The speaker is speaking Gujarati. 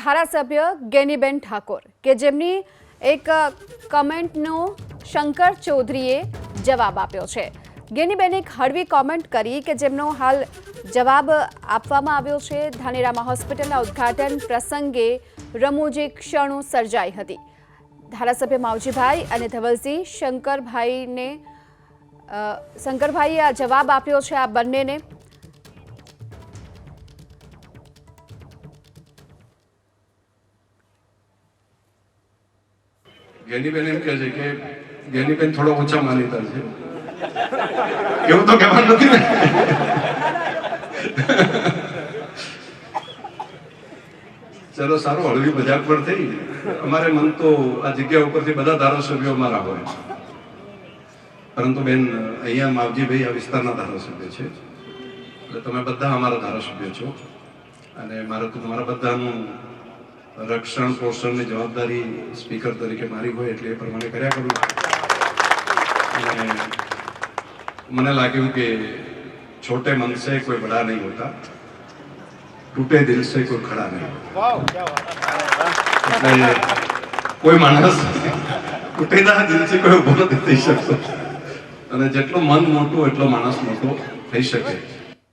ધારાસભ્ય ગેનીબેન ઠાકોર, કે જેમની એક કમેન્ટનો શંકર ચૌધરીએ જવાબ આપ્યો છે. ગેનીબેને એક હળવી કોમેન્ટ કરી કે જેમનો હાલ જવાબ આપવામાં આવ્યો છે. ધાનેરામાં હોસ્પિટલના ઉદ્ઘાટન પ્રસંગે રમૂજી ક્ષણો સર્જાઈ હતી. ધારાસભ્ય માવજીભાઈ અને ધવલસિંહ શંકરભાઈને શંકરભાઈએ આ જવાબ આપ્યો છે આ બંનેને. જ્ઞાનીબેન એમ કહે છે કે જ્ઞાનીબેન થોડો ઓછા માનીતા છે. એવું તો કહેવાનું નથી ને. ચલો, સારું, હળવી મજાક પણ થઈ. અમારે મન તો આ જગ્યા ઉપરથી બધા ધારાસભ્યો અમારા હોય પરંતુ બેન, અહીંયા માવજીભાઈ આ વિસ્તારના ધારાસભ્ય છે. એટલે તમે બધા અમારા ધારાસભ્ય છો. અને મારે તો તમારા બધાનું રક્ષણ પોષણની જવાબદારી સ્પીકર તરીકે મારી હોય એટલે એ પ્રમાણે કર્યા કરું અને મને લાગ્યું કે છોટે મન સે કોઈ બડા નહીં હોતા તૂટે દિલ સે કોઈ ખડા નહીં એટલે કોઈ માણસ તૂટેલા દિલથી કોઈ ઊભો નથી થઈ શકતો. અને જેટલું મન મોટું એટલો માણસ મોટો થઈ શકે.